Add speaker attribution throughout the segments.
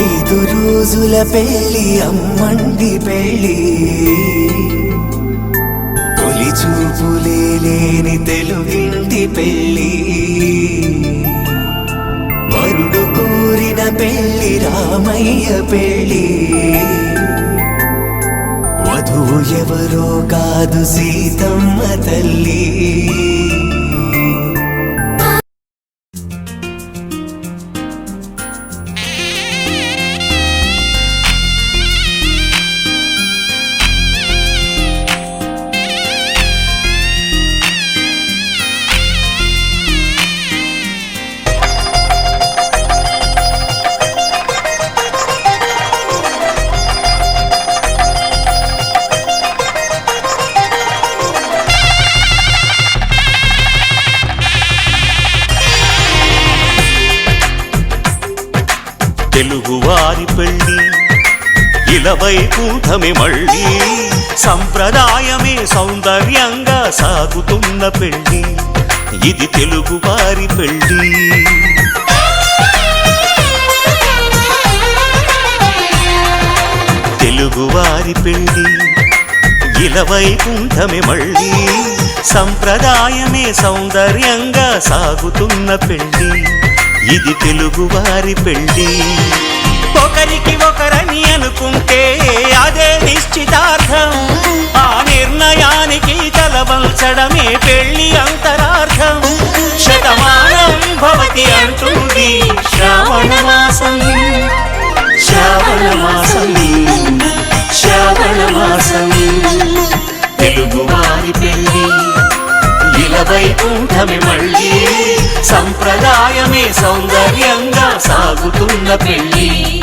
Speaker 1: ఐదు రోజుల పెళ్ళి అమ్మండి పెళ్ళి. తొలి చూపులే లేని రామయ్య పెళ్ళి. వధువు ఎవరో కాదు సీతమ్మ తల్లి.
Speaker 2: ఇలవైకుంఠమే మళ్ళీ. సంప్రదాయమే సౌందర్యంగా సాగుతున్న పెళ్ళి. ఇది తెలుగు తెలుగువారి పెళ్ళి. తెలుగువారి పెళ్ళి. ఇలవైకుంఠమే మళ్ళీ. సంప్రదాయమే సౌందర్యంగా సాగుతున్న పెళ్ళి. ఇది తెలుగువారి పెళ్ళి. ఒకరికి చేరుకుంటే అదే నిశ్చితార్థం. ఆ నిర్ణయానికి తలవంచడమే పెళ్ళి అంతరార్థం. శతమానం భవతి అంటుంది శ్రావణ మాసం. శ్రావణ మాసం. శ్రావణ మాసం. తెలుగు తెలుగువారి పెళ్ళి ఇలవైకుంఠమే మళ్ళీ సంప్రదాయమే సౌందర్యంగా సాగుతున్న పెళ్ళి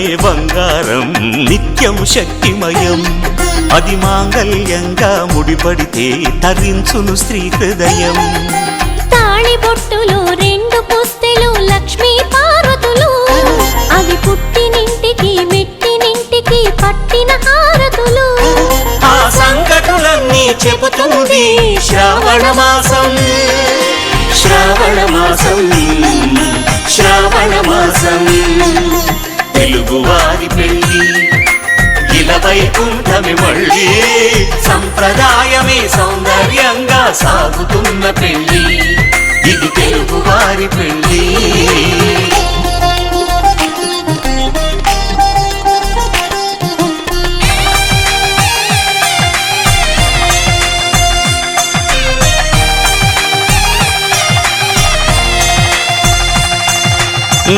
Speaker 2: మంగళకరమే బంగారం నిత్యం శక్తిమయం. అది మాంగళ్యంగా ముడిపడితే తరించును స్త్రీ హృదయం.
Speaker 3: తాళి బొట్టులు రెండు పుస్తెలు లక్ష్మీ పార్వతులు. అవి పుట్టినింటికి మెట్టినింటికి పట్టిన హారతులు.
Speaker 2: ఆ సంకటులన్నీ చెబుతుంది శ్రావణ మాసం. శ్రావణ మాసం శ్రావణ మాసం. సంప్రదాయమే సౌందర్యంగా సాగుతున్న పెళ్ళి ఇది తెలుగువారి పెళ్ళి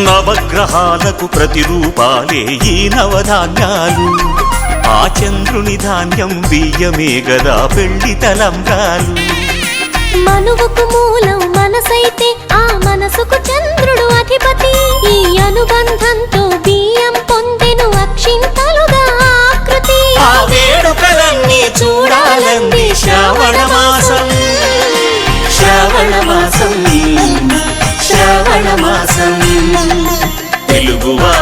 Speaker 2: నవగ్రహాలకు ప్రతిరూపాలే ఈ నవధాన్యాలు. ఆ చంద్రుని ధాన్యం బియ్యమే గదా పెళ్ళి తలంబ్రాలు.
Speaker 3: మనువుకు మూలం మనసైతే ఆ మనసుకు చంద్రుడు అధిపతి. ఈ అనుబంధంతో బియ్యం పొందెను అక్షింతలుగా ఆకృతి.
Speaker 2: ఆ వేడుకలన్నీ చూడాలంది శ్రావణ మాసం శ్రావణ మాసం శ్రావణ మాసం తెలుగువారి పెళ్ళి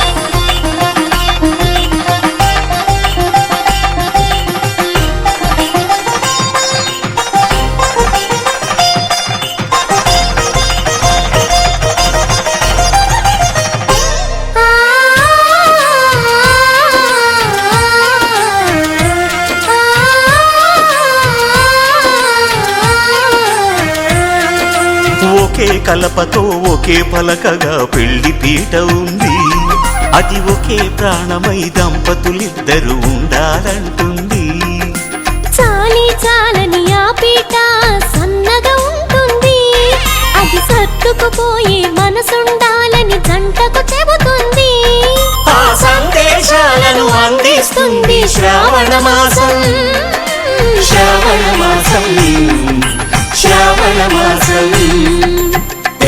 Speaker 2: కలపతో ఒకే పలకగా పెళ్ళి పీట ఉంది. అది ఒకే ప్రాణమై దంపతులిద్దరూ ఉండాలంటుంది.
Speaker 3: చాలి చాలని ఆ పీట సన్నగా ఉంటుంది. అది సర్దుకుపోయే మనసుండాలని జంటకు చెబుతుంది.
Speaker 2: ఆ సందేశాలను అందిస్తుంది శ్రావణ మాసం. శ్రావణ మాసం. శ్రావణ మాసం.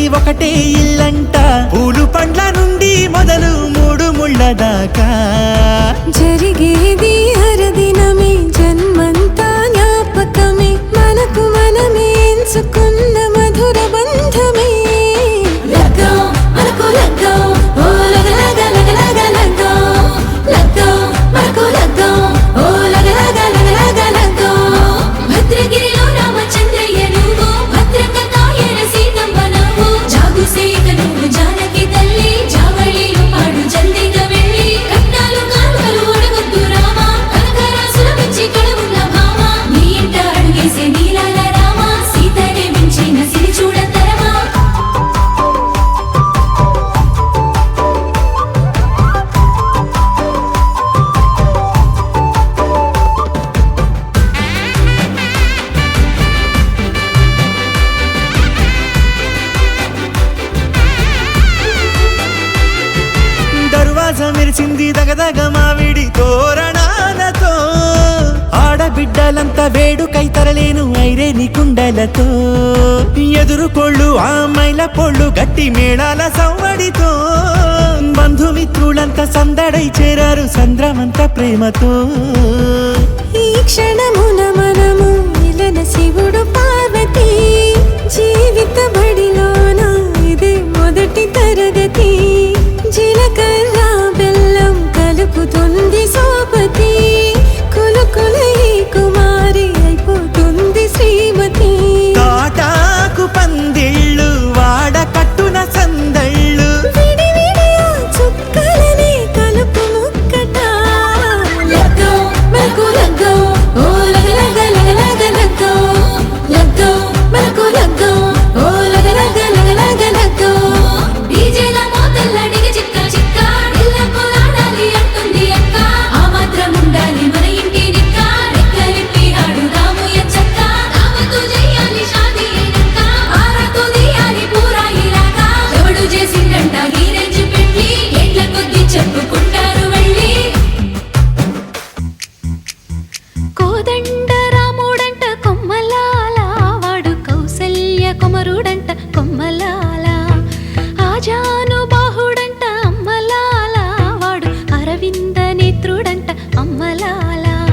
Speaker 1: ఇద్దరిది ఒకటే ఇల్లంట. పూలు పండ్ల నుండి మొదలు మూడు ముళ్ళ దాకా. జరిగే మెరిసింది దగదగ మావిడి తోరణాలతో ఆడబిడ్డలంతా వేడుకై తరలేను ఐరేని కుండలతో. ఎదురుకోళ్ళు ఆ మైల పొళ్ళు గట్టి మేళాల సంవడితో. బంధుమిత్రులంతా సందడై చేరారు సంద్రమంత ప్రేమతో.
Speaker 4: ఈ క్షణమున మనము ఇలన శివుడు పార్వతి జీవిత బడిలోన ఇదే మొదటి తరగతి. జీలకర్ర
Speaker 3: పలుకుతుంది సో అమ్మలాల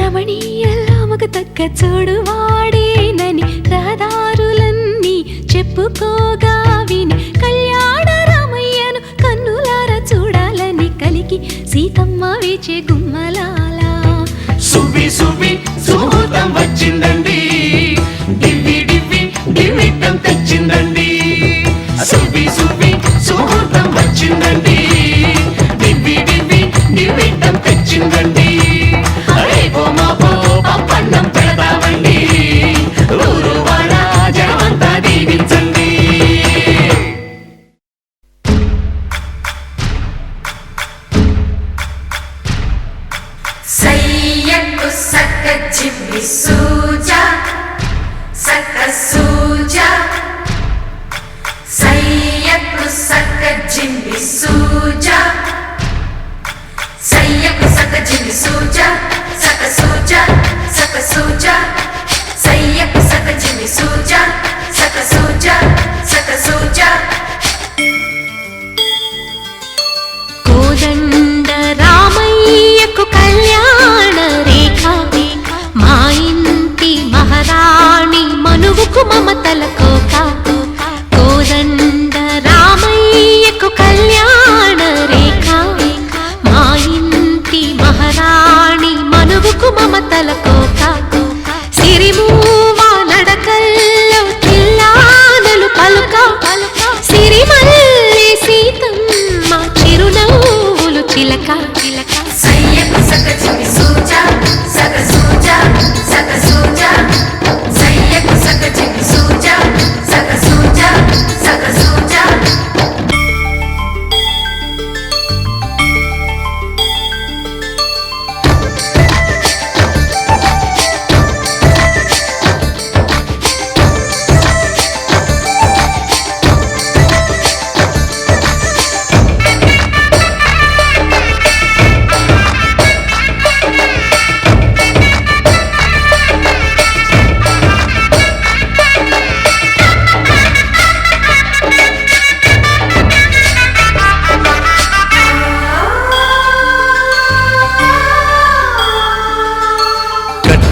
Speaker 3: రమణీయలామకు తగ్గ చూడు వాడేనని రహదారులన్నీ చెప్పుకోగా విని కళ్యాణ రామయ్యను కన్నులార చూడాలని కలిగి సీతమ్మ వేచే గుమ్మలాల.
Speaker 2: సువ్వి సువ్వి సుముహూర్తం వచ్చిందండి. డివ్వి డివ్వి డివిట్టం తెచ్చిందండి. సుబి సుబి సుముహూర్తం వచ్చిందండి.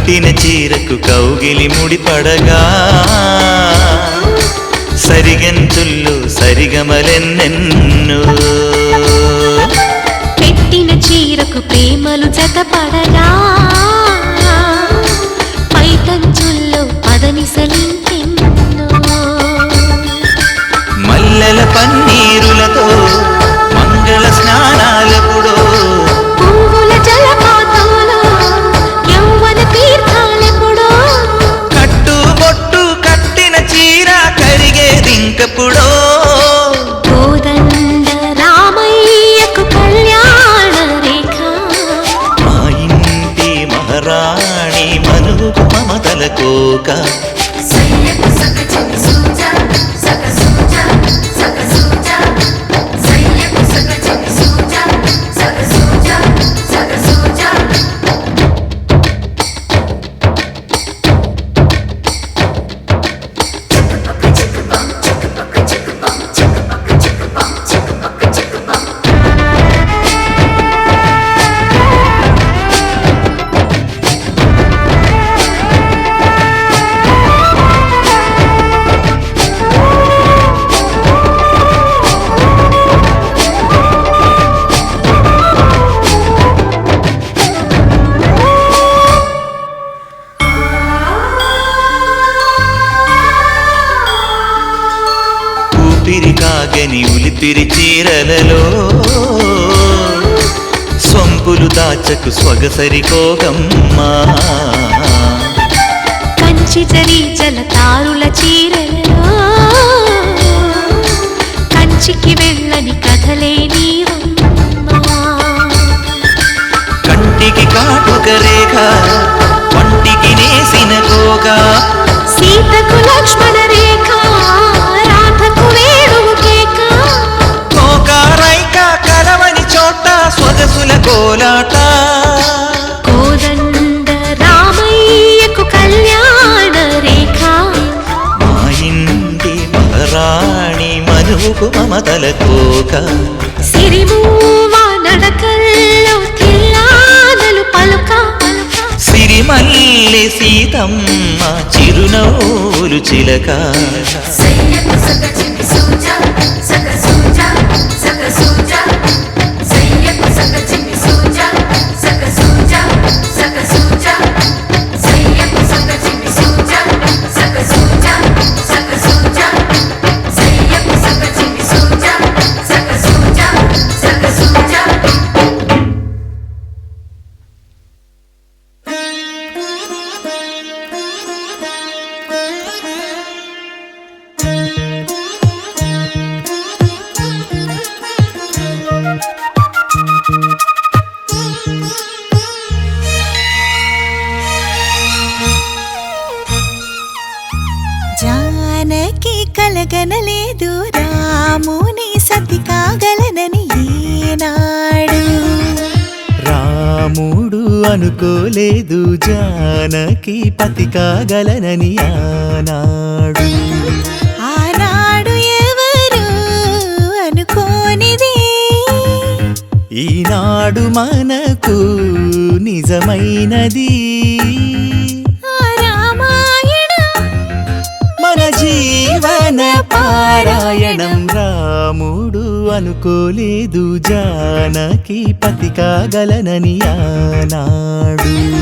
Speaker 5: కట్టిన చీరకు కౌగిలి ముడిపడగా సరిగంతుల్లు సరిగమలెన్నెన్ను.
Speaker 3: పెట్టిన చీరకు ప్రేమలు
Speaker 5: ಲೋಕ పూలు దాచకు స్వగసరి కోగమ్మా.
Speaker 3: కంచి చరి జల తారుల చీర కంచికి వెళ్ళని కథలే
Speaker 5: కంటికి కాటుక రేఖ వంటికి నేసిన కోగా.
Speaker 3: సీతకు లక్ష్మణ
Speaker 5: సొగసుల కోలాట.
Speaker 3: కోదండ రామయ్యకు కళ్యాణ రేఖ.
Speaker 5: మా ఇంటి మహారాణి మనువుకు మమతల కోక.
Speaker 3: సిరిమూవా నడకల్లో తిల్లాదలు పలుక.
Speaker 5: సిరిమల్లి సీతమ్మ చిరునవ్వులు చిలక.
Speaker 6: సూచ
Speaker 4: కలగనలేదు రాముని సతి కాగలనని ఏనాడు.
Speaker 1: రాముడు అనుకోలేదు జానకి పతి కాగలనని ఆనాడు.
Speaker 4: ఆనాడు ఎవరు అనుకోనిది?
Speaker 1: ఈనాడు మనకు నిజమైనది. జీవన పారాయణం. రాముడు అనుకోలేదు జానకి పతి కాగలనని ఆనాడు.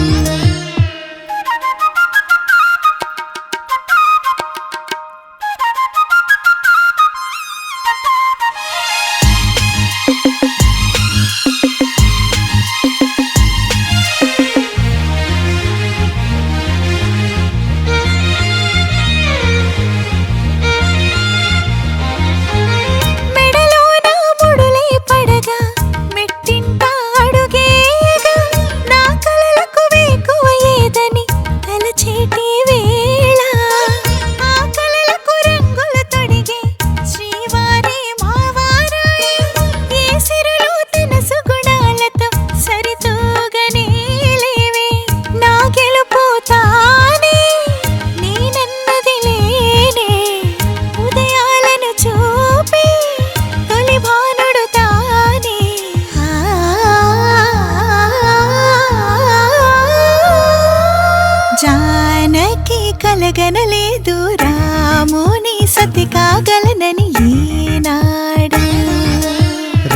Speaker 4: తనకి కలగనలేదు. రాముని సతి కాగలనని ఈనాడు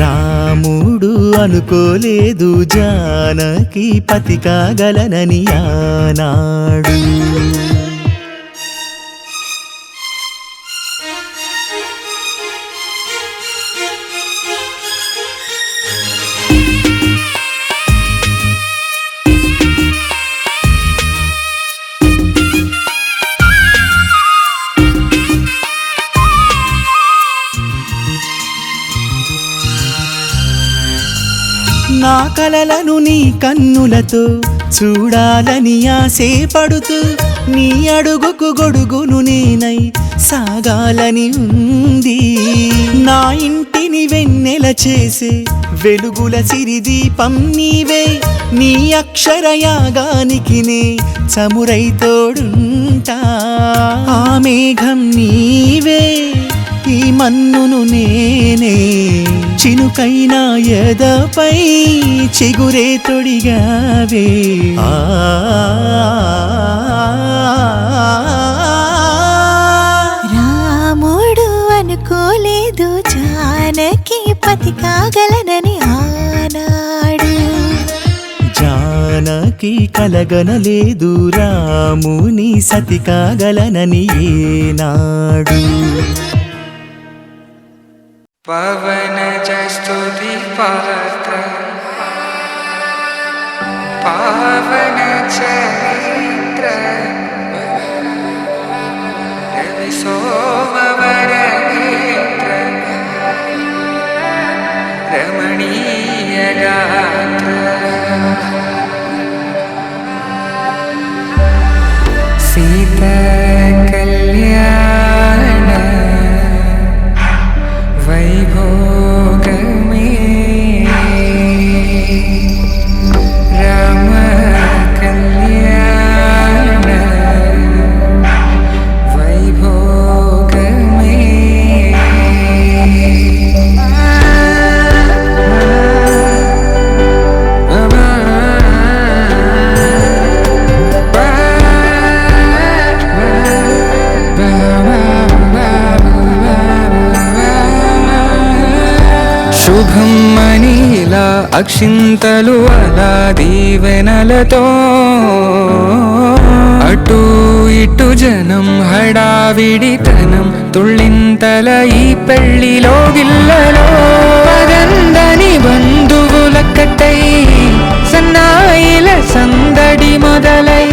Speaker 1: రాముడు అనుకోలేదు జానకి పతి కాగలనని ఆనాడు. నా కలలను నీ కన్నులతో చూడాలని ఆసే పడుతూ నీ అడుగుకు గొడుగును నేనై సాగాలని ఉంది. నా ఇంటిని వెన్నెల చేసే వెలుగుల సిరిదీపం నీవే నీ అక్షరయాగానికి నే చమురై తోడుంటా. ఆ మేఘం నీవే. ఈ మన్నును నేనే. చినుకైన ఎదపై చిగురే తొడిగావే. ఆ
Speaker 4: రాముడు అనుకోలేదు జానకి పతి కాగలనని ఆనాడు.
Speaker 1: జానకి కలగనలేదు రాముని సతి కాగలనని ఏనాడు.
Speaker 7: പവനജസ്തുതി പാത്ര പാവന ചരിത്ര രവി സോമവര രമണീയ ഗാത്ര സീത అక్షింతలు అలా దీవెనలతో అటు ఇటు జనం హడావిడితనం తుళ్ళింతల ఈ పెళ్లిలో గిల్లలో పదందని బంధువులక్కటై సన్నాయిల సందడి మొదలై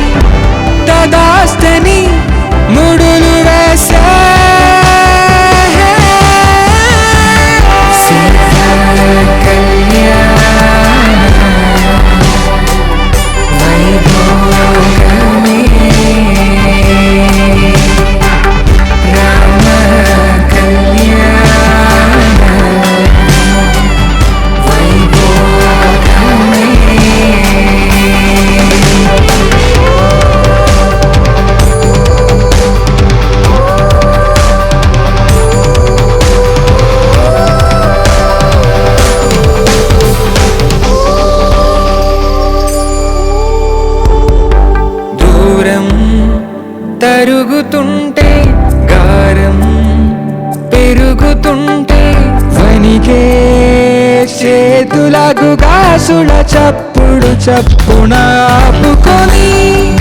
Speaker 7: చప్పున ఆపుకొని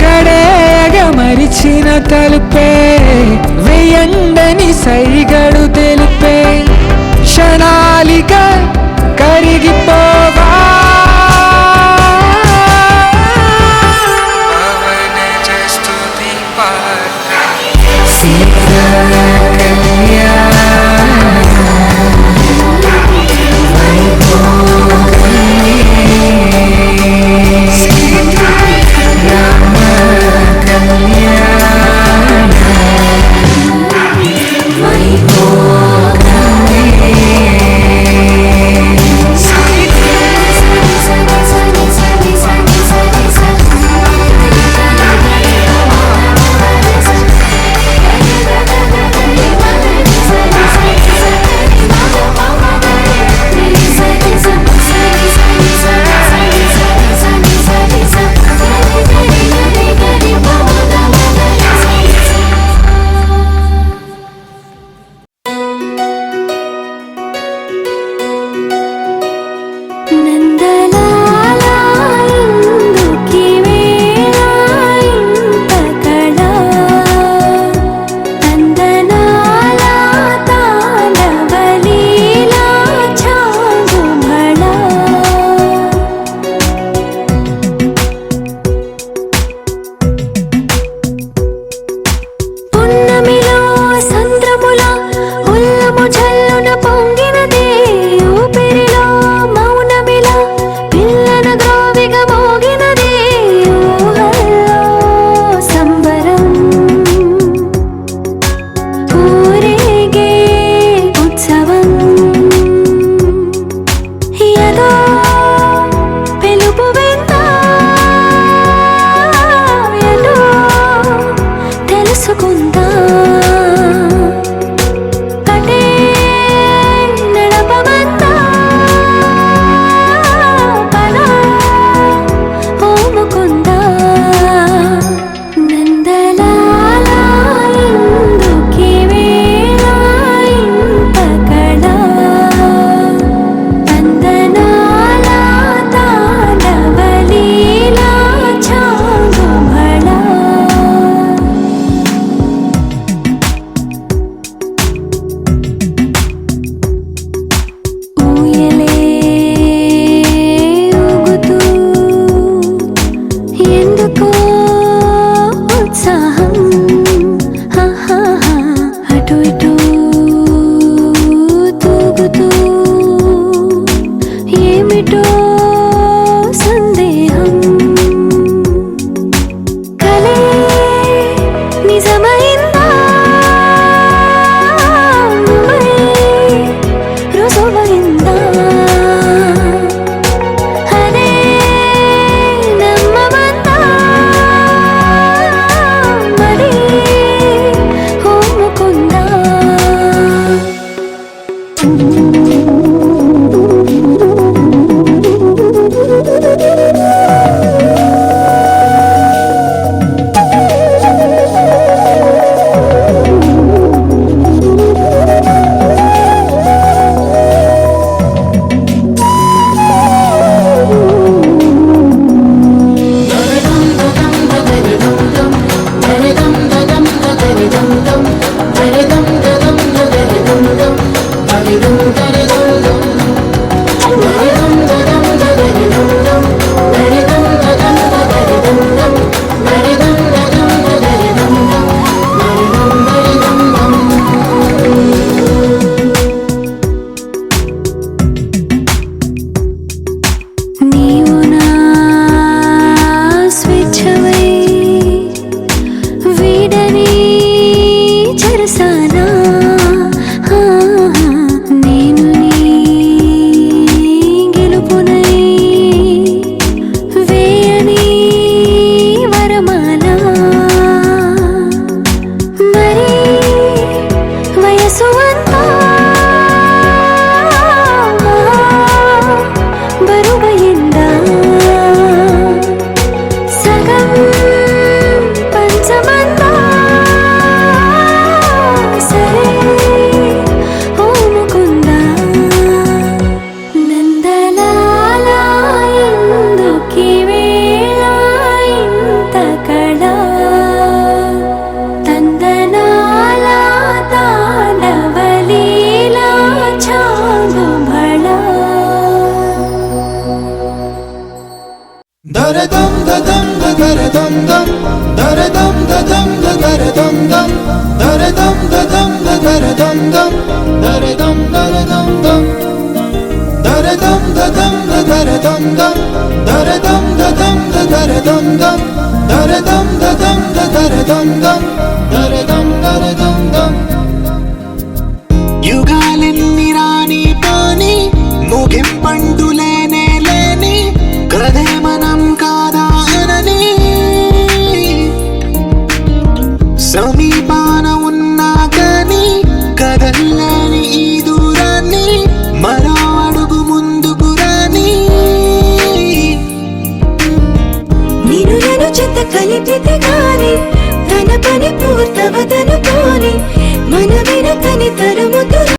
Speaker 7: గడేగ మరిచిన తలుపే వేయండని